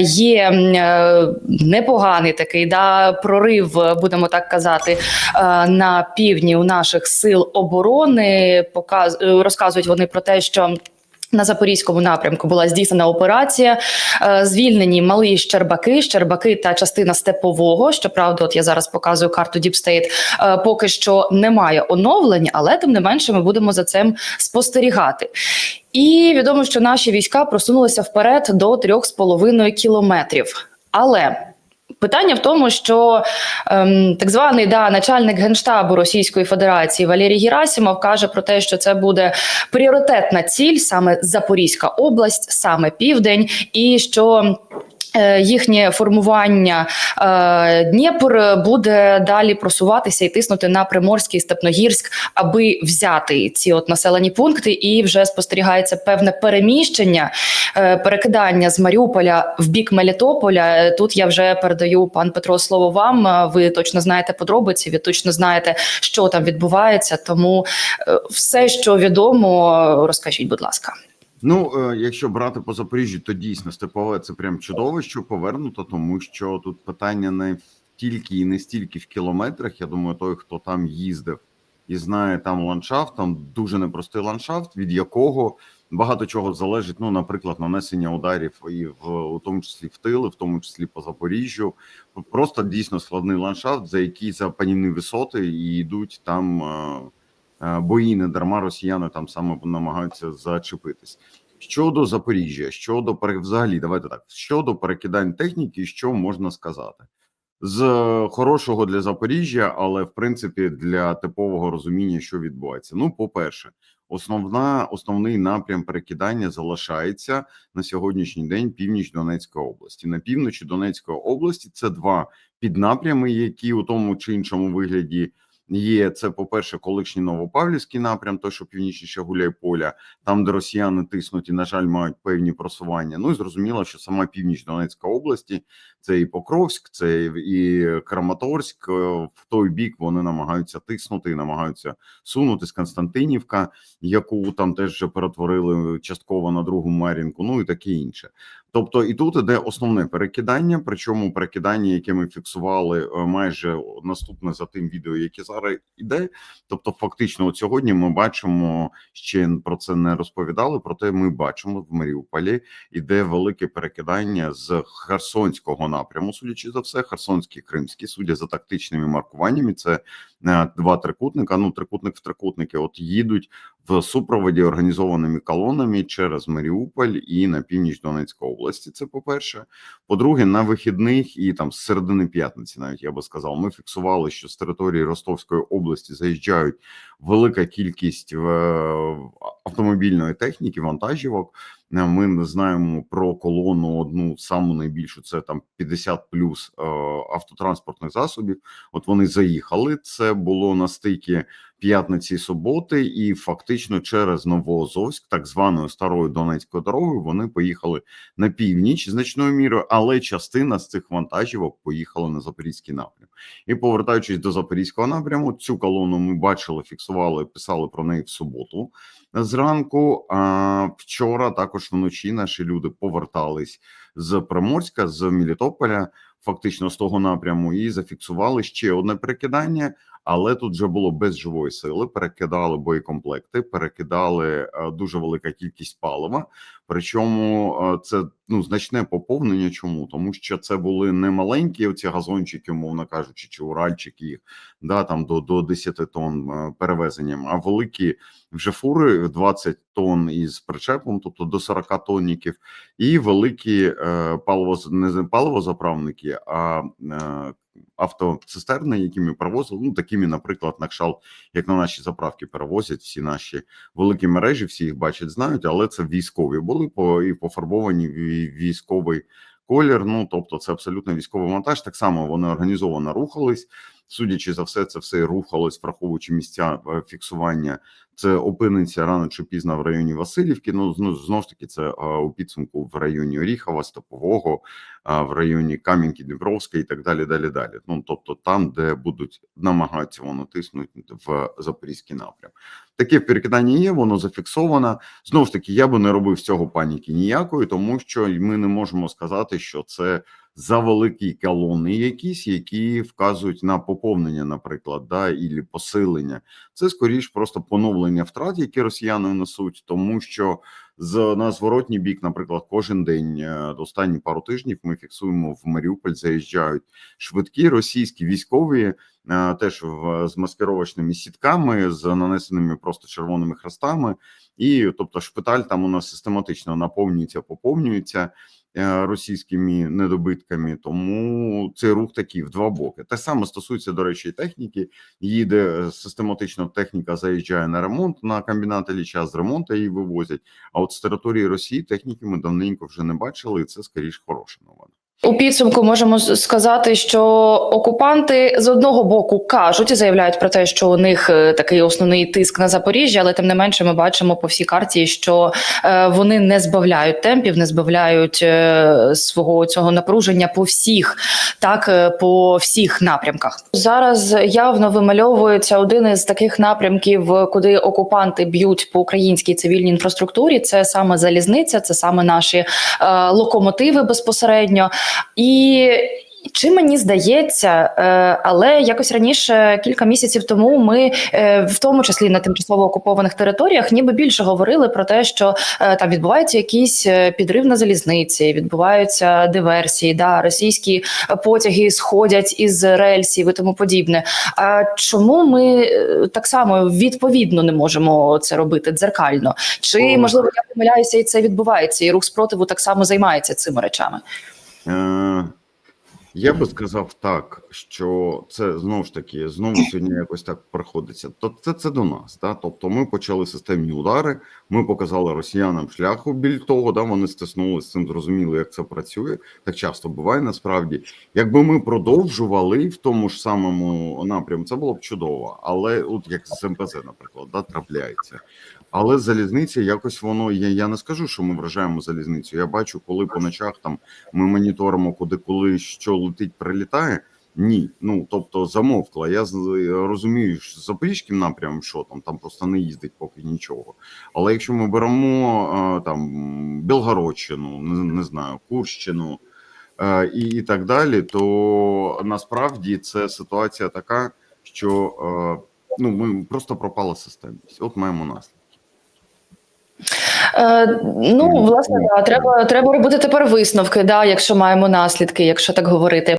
Є е, непоганий такий да прорив, е, будемо так казати, е, на півдні у наших сил оборони. Показ розказують вони про те, що. На запорізькому напрямку була здійснена операція. Е, Звільнені малі Щербаки, Щербаки та частина степового. Щоправда, от я зараз показую карту. Е, Поки що немає оновлень, але тим не менше ми будемо за цим спостерігати. І відомо, що наші війська просунулися вперед до 3,5 кілометрів. Але питання в тому, що ем, так званий да, начальник генштабу Російської Федерації Валерій Герасимов каже про те, що це буде пріоритетна ціль, саме Запорізька область, саме південь, і що. Е, Їхнє формування е, Дніпр буде далі просуватися і тиснути на Приморський Степногірськ, аби взяти ці от населені пункти, і вже спостерігається певне переміщення, е, перекидання з Маріуполя в бік Мелітополя. Тут я вже передаю пан Петро слово вам. Ви точно знаєте подробиці, ви точно знаєте, що там відбувається. Тому все, що відомо, розкажіть, будь ласка. Ну, е, якщо брати по Запоріжжю, то дійсно степове це прям чудово, що повернуто, тому що тут питання не тільки і не стільки в кілометрах. Я думаю, той, хто там їздив і знає там ландшафт, там дуже непростий ландшафт, від якого багато чого залежить. Ну, наприклад, нанесення ударів і в у тому числі в тили, в тому числі по Запоріжжю. Просто дійсно складний ландшафт, за який за панівні висоти і йдуть там. Е, е, Бої не дарма росіяни там саме намагаються зачепитись. Щодо Запоріжжя, щодо взагалі, давайте так. Щодо перекидань техніки, що можна сказати з хорошого для Запоріжжя, але в принципі для типового розуміння, що відбувається. Ну, по-перше, основна основний напрям перекидання залишається на сьогоднішній день північ Донецької області. На півночі Донецької області це два піднапрями, які у тому чи іншому вигляді. Є це, по-перше, колишній Новопавлівський напрям, той, що північніше Гуляйполя, там, де росіяни тиснуть і, на жаль, мають певні просування. Ну і зрозуміло, що сама північ Донецької області, це і Покровськ, це і Краматорськ. е, В той бік вони намагаються тиснути намагаються сунути з Константинівка, яку там теж вже перетворили частково на другу Мар'їнку, ну і таке інше. Тобто, і тут іде основне перекидання. Причому перекидання, яке ми фіксували е, майже наступне за тим відео, яке зараз іде. Тобто, фактично, от сьогодні ми бачимо ще про це не розповідали. Проте ми бачимо в Маріуполі іде велике перекидання з Херсонського напряму. Судячи за все, Херсонський Кримський, судя за тактичними маркуваннями. Це е, два трикутника. Ну, трикутник в трикутники. От їдуть в супроводі організованими колонами через Маріуполь і на північ Донецької області. Це по перше. По-друге, на вихідних і там з середини п'ятниці, навіть я би сказав, ми фіксували, що з території Ростовської області заїжджають велика кількість е, автомобільної техніки, вантажівок. Е, Ми знаємо про колону одну саму найбільшу. Це там 50 плюс е, автотранспортних засобів. От вони заїхали. Це було на стикі п'ятниці суботи, і фактично через Новоазовськ, так званою старою Донецькою дорогою, вони поїхали на північ значною мірою, але частина з цих вантажівок поїхала на запорізький напрям. І повертаючись до запорізького напряму, цю колону ми бачили, фіксували, писали про неї в суботу зранку. А вчора також вночі наші люди повертались з Приморська, з Мілітополя, фактично з того напряму, і зафіксували ще одне перекидання. Але тут вже було без живої сили. Перекидали боєкомплекти, перекидали е, дуже велика кількість палива. Причому е, це ну значне поповнення. Чому тому, що це були не маленькі оці газончики, умовно кажучи, чи уральчики їх да там до до 10 тонн е, перевезенням, а великі вже фури 20 тонн із причепом, тобто до 40 тонніків, і великі е, паливо а е, автоцистерни, які ми перевозили, ну такими, наприклад, на кшалт, як на наші заправки перевозять всі наші великі мережі, всі їх бачать, знають, але це військові були по і пофарбовані військовий колір. Ну тобто, це абсолютно військовий монтаж. Так само вони організовано рухались. Судячи за все, це все рухалось, враховуючи місця е, фіксування. Це опиниться рано чи пізно в районі Васильівки. Ну знову ж таки, це е, у підсумку в районі Оріхова, Степового, е, в районі Кам'янки, Дніпровська і так далі. Далі далі. Ну тобто там, де будуть намагатися воно тиснути в запорізький напрям. Таке перекидання є, воно зафіксовано. Знову ж таки, я би не робив з цього паніки ніякої, тому що ми не можемо сказати, що це за великі колони, якісь, які вказують на поповнення, наприклад, да, і посилення. Це скоріш просто поновлення втрат, які росіяни несуть, тому що з на зворотній бік, наприклад, кожен день е, останні пару тижнів ми фіксуємо в Маріуполь, заїжджають швидкі російські військові. е, Теж в з маскировочними сітками, з нанесеними просто червоними хрестами, і тобто шпиталь там у нас систематично наповнюється, поповнюється російськими недобитками. Тому цей рух такий в два боки. Те саме стосується, до речі, техніки. Їде е, систематично техніка заїжджає на ремонт на комбінат ліча, з ремонту її вивозять. А от з території Росії техніки ми давненько вже не бачили, і це скоріш хороша новина. У підсумку можемо сказати, що окупанти з одного боку кажуть і заявляють про те, що у них е, такий основний тиск на Запоріжжя, але тим не менше ми бачимо по всій карті, що е, вони не збавляють темпів, не збавляють е, свого цього напруження по всіх, так по всіх напрямках. Зараз явно вимальовується один із таких напрямків, куди окупанти б'ють по українській цивільній інфраструктурі. Це саме залізниця, це саме наші локомотиви безпосередньо. І чи мені здається, е, але якось раніше, кілька місяців тому, ми е, в тому числі на тимчасово окупованих територіях, ніби більше говорили про те, що е, там відбувається якийсь підрив на залізниці, відбуваються диверсії, да, російські потяги сходять із рельсів і тому подібне. А чому ми так само відповідно не можемо це робити дзеркально? Чи можливо я помиляюся, і це відбувається, і рух спротиву так само займається цими речами? Е, Я би сказав так, що це знову ж таки знову сьогодні якось так приходиться. То це, це до нас. Да? Тобто ми почали системні удари, ми показали росіянам шляху біль того, да, вони стиснули з цим, зрозуміли, як це працює. Так часто буває насправді. Якби ми продовжували в тому ж самому напрямку, це було б чудово. Але от як з МПЗ, наприклад, да, трапляється. Але залізниця якось воно я, я не скажу, що ми вражаємо залізницю. Я бачу, коли по ночах там ми моніторимо, куди коли що летить, прилітає. Ні, ну тобто замовкла. Я розумію, що запорізьким напрямом, що там там просто не їздить поки нічого. Але якщо ми беремо е, там Білгородщину, не, не знаю, Курщину е, і, і так далі, то насправді це ситуація така, що е, ну ми просто пропала системність. От маємо наслідки. Е, ну, власне, да, треба, треба робити тепер висновки, да, якщо маємо наслідки, якщо так говорити.